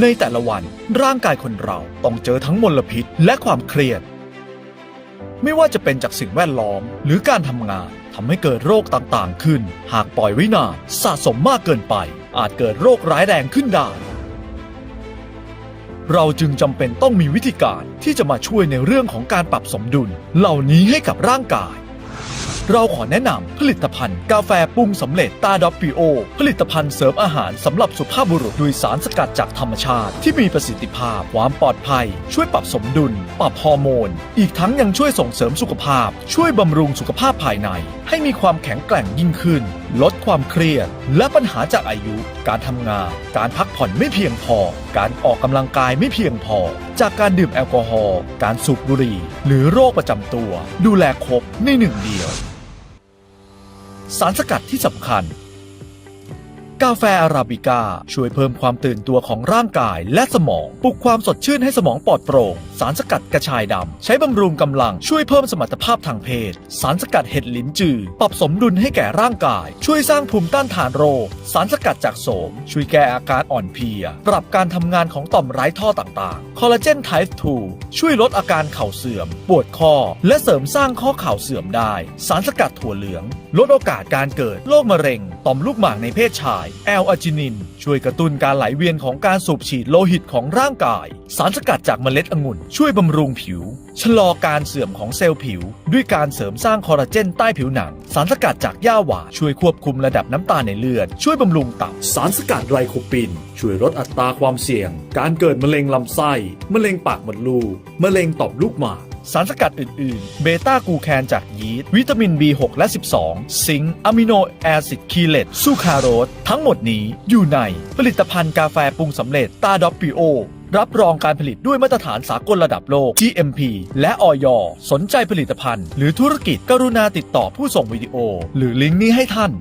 ในแต่ละวันร่างกายคนเราต้องเจอทั้งมลพิษและความเครียด ไม่ว่าจะเป็นจากสิ่งแวดล้อมหรือการทำงานทำให้เกิดโรคต่างๆขึ้น หากปล่อยไว้นานสะสมมากเกินไป อาจเกิดโรคร้ายแรงขึ้นได้ เราจึงจำเป็นต้องมีวิธีการที่จะมาช่วยในเรื่องของการปรับสมดุล เหล่านี้ให้กับร่างกาย เราขอแนะนำผลิตภัณฑ์กาแฟปรุงสำเร็จตาดอปปิโอ ผลิตภัณฑ์เสริมอาหารสำหรับสุภาพบุรุษด้วยสารสกัดจากธรรมชาติ ที่มีประสิทธิภาพความปลอดภัย ช่วยปรับสมดุล ปรับฮอร์โมน อีกทั้งยังช่วยส่งเสริมสุขภาพ ช่วยบำรุงสุขภาพภายใน ให้มีความแข็งแกร่งยิ่งขึ้น ลดความเครียด และปัญหาจากอายุ การทำงาน การพักผ่อนไม่เพียงพอ การออกกำลังกายไม่เพียงพอ จากการดื่มแอลกอฮอล์การสูบบุหรี่ หรือโรคประจำตัว ดูแลครบในหนึ่งเดียว สารสกัดที่สำคัญ กาแฟอาราบิก้าช่วยเพิ่มความตื่นตัวของร่างกายและสมอง ปลุกความสดชื่นให้สมองปลอดโปร่ง สารสกัดกระชายดำ ใช้บำรุงกำลังช่วยเพิ่มสมรรถภาพทางเพศ สารสกัดเห็ดลิ้นจือ ปรับสมดุลให้แก่ร่างกาย ช่วยสร้างภูมิต้านทานโรค สารสกัดจากโสม ช่วยแก้อาการอ่อนเพลีย ปรับการทำงานของต่อมไร้ท่อต่างๆ คอลลาเจนไทป์ 2 ช่วยลดอาการเข่าเสื่อม ปวดข้อ และเสริมสร้างข้อเข่าเสื่อมได้ สารสกัดถั่วเหลือง ลดโอกาสการเกิดโรคมะเร็ง ต่อมลูกหมากในเพศชายแอลอาจินิน ช่วยกระตุ้นการไหลเวียนของการสูบฉีดโลหิตของร่างกาย สารสกัดจากเมล็ดองุ่น ช่วยบำรุงผิว ชะลอการเสื่อมของเซลล์ผิว ด้วยการเสริมสร้างคอลลาเจนใต้ผิวหนัง สารสกัดจากหญ้าหวานช่วยควบคุมระดับน้ำตาลในเลือด ช่วยบำรุงตับ สารสกัดไรโคปิน ช่วยลดอัตราความเสี่ยง การเกิดมะเร็งลำไส้ มะเร็งปากมดลูก มะเร็งต่อมลูกหมาก สารสกัดอื่น ๆ เบต้ากูแคนจากยีสต์วิตามิน B6 และ 12 ซิงค์อะมิโนแอซิดคีเลตซูคราโรสทั้งหมดนี้อยู่ในผลิตภัณฑ์กาแฟปรุงสำเร็จตาดอปปิโอรับรองการผลิตด้วยมาตรฐานสากลระดับโลก GMP และออยสนใจผลิตภัณฑ์ หรือธุรกิจกรุณาติดต่อผู้ส่งวิดีโอ หรือลิงก์นี้ให้ท่านส